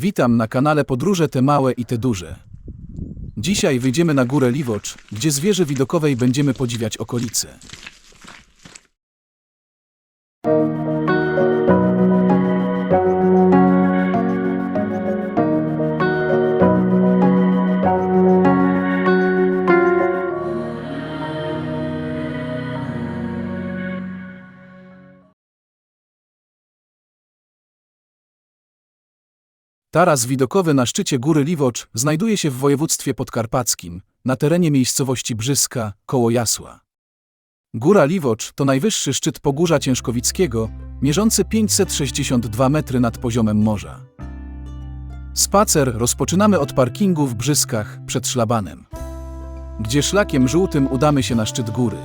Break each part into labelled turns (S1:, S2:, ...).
S1: Witam na kanale Podróże te małe i te duże. Dzisiaj wyjdziemy na górę Liwocz, gdzie z wieży widokowej będziemy podziwiać okolice. Taras widokowy na szczycie góry Liwocz znajduje się w województwie podkarpackim, na terenie miejscowości Brzyska, koło Jasła. Góra Liwocz to najwyższy szczyt Pogórza Ciężkowickiego, mierzący 562 metry nad poziomem morza. Spacer rozpoczynamy od parkingu w Brzyskach przed szlabanem, gdzie szlakiem żółtym udamy się na szczyt góry.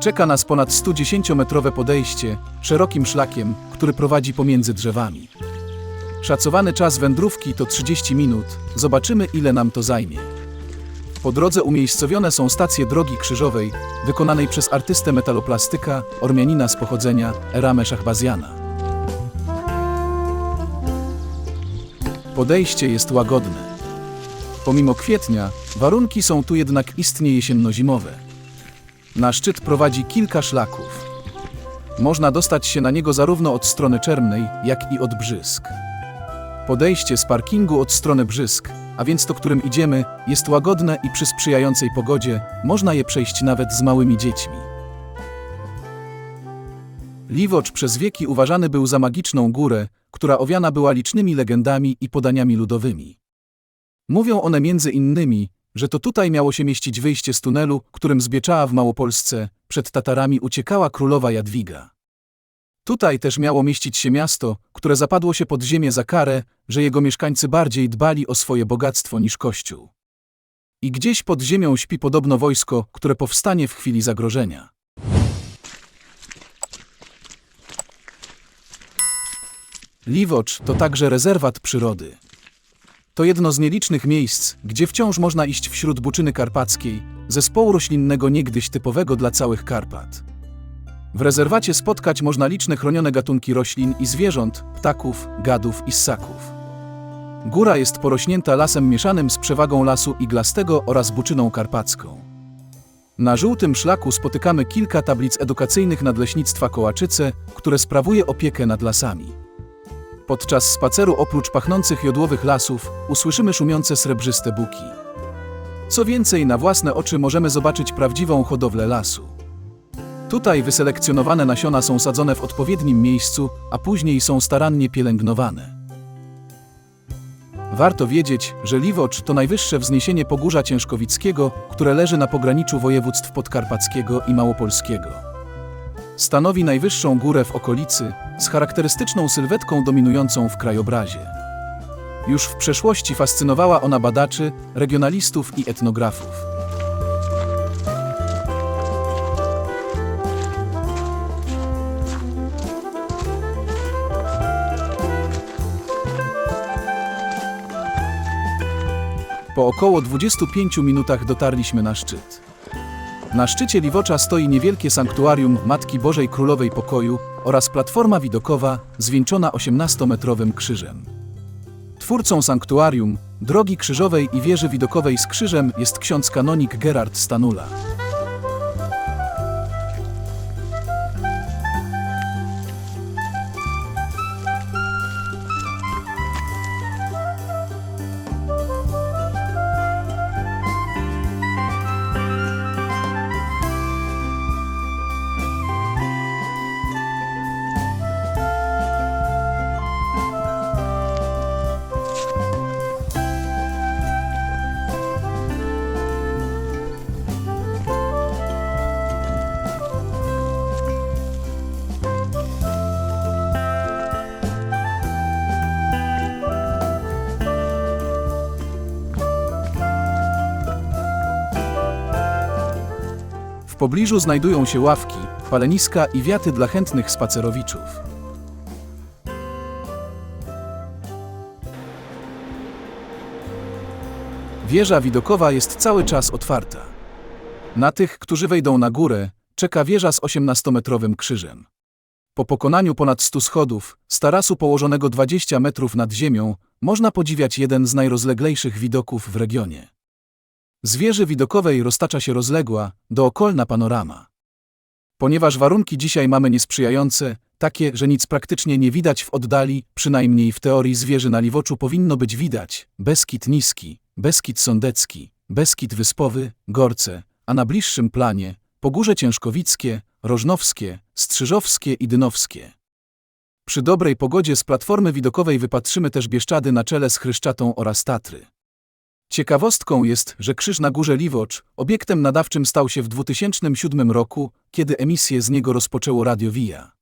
S1: Czeka nas ponad 110-metrowe podejście, szerokim szlakiem, który prowadzi pomiędzy drzewami. Szacowany czas wędrówki to 30 minut. Zobaczymy, ile nam to zajmie. Po drodze umiejscowione są stacje drogi krzyżowej, wykonanej przez artystę metaloplastyka, Ormianina z pochodzenia, Eramę Szachbaziana. Podejście jest łagodne. Pomimo kwietnia, warunki są tu jednak istnie jesienno-zimowe. Na szczyt prowadzi kilka szlaków. Można dostać się na niego zarówno od strony Czermnej, jak i od Brzysk. Podejście z parkingu od strony Brzysk, a więc to, którym idziemy, jest łagodne i przy sprzyjającej pogodzie można je przejść nawet z małymi dziećmi. Liwocz przez wieki uważany był za magiczną górę, która owiana była licznymi legendami i podaniami ludowymi. Mówią one między innymi, że to tutaj miało się mieścić wyjście z tunelu, którym z Bieczała w Małopolsce przed Tatarami uciekała królowa Jadwiga. Tutaj też miało mieścić się miasto, które zapadło się pod ziemię za karę, że jego mieszkańcy bardziej dbali o swoje bogactwo niż Kościół. I gdzieś pod ziemią śpi podobno wojsko, które powstanie w chwili zagrożenia. Liwocz to także rezerwat przyrody. To jedno z nielicznych miejsc, gdzie wciąż można iść wśród buczyny karpackiej, zespołu roślinnego niegdyś typowego dla całych Karpat. W rezerwacie spotkać można liczne chronione gatunki roślin i zwierząt, ptaków, gadów i ssaków. Góra jest porośnięta lasem mieszanym z przewagą lasu iglastego oraz buczyną karpacką. Na żółtym szlaku spotykamy kilka tablic edukacyjnych Nadleśnictwa Kołaczyce, które sprawuje opiekę nad lasami. Podczas spaceru oprócz pachnących jodłowych lasów usłyszymy szumiące srebrzyste buki. Co więcej, na własne oczy możemy zobaczyć prawdziwą hodowlę lasu. Tutaj wyselekcjonowane nasiona są sadzone w odpowiednim miejscu, a później są starannie pielęgnowane. Warto wiedzieć, że Liwocz to najwyższe wzniesienie Pogórza Ciężkowickiego, które leży na pograniczu województw podkarpackiego i małopolskiego. Stanowi najwyższą górę w okolicy, z charakterystyczną sylwetką dominującą w krajobrazie. Już w przeszłości fascynowała ona badaczy, regionalistów i etnografów. Po około 25 minutach dotarliśmy na szczyt. Na szczycie Liwocza stoi niewielkie sanktuarium Matki Bożej Królowej Pokoju oraz platforma widokowa zwieńczona 18-metrowym krzyżem. Twórcą sanktuarium, drogi krzyżowej i wieży widokowej z krzyżem jest ksiądz kanonik Gerard Stanula. W pobliżu znajdują się ławki, paleniska i wiaty dla chętnych spacerowiczów. Wieża widokowa jest cały czas otwarta. Na tych, którzy wejdą na górę, czeka wieża z 18-metrowym krzyżem. Po pokonaniu ponad 100 schodów, z tarasu położonego 20 metrów nad ziemią, można podziwiać jeden z najrozleglejszych widoków w regionie. Z wieży widokowej roztacza się rozległa, dookolna panorama. Ponieważ warunki dzisiaj mamy niesprzyjające, takie, że nic praktycznie nie widać w oddali, przynajmniej w teorii z wieży na Liwoczu powinno być widać, Beskid Niski, Beskid Sądecki, Beskid Wyspowy, Gorce, a na bliższym planie Pogórze Ciężkowickie, Rożnowskie, Strzyżowskie i Dynowskie. Przy dobrej pogodzie z platformy widokowej wypatrzymy też Bieszczady na czele z Chryszczatą oraz Tatry. Ciekawostką jest, że krzyż na górze Liwocz obiektem nadawczym stał się w 2007 roku, kiedy emisję z niego rozpoczęło Radio Via.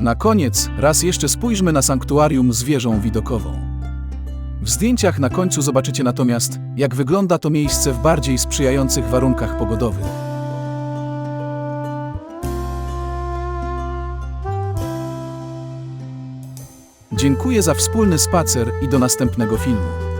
S1: Na koniec raz jeszcze spójrzmy na sanktuarium z wieżą widokową. W zdjęciach na końcu zobaczycie natomiast, jak wygląda to miejsce w bardziej sprzyjających warunkach pogodowych. Dziękuję za wspólny spacer i do następnego filmu.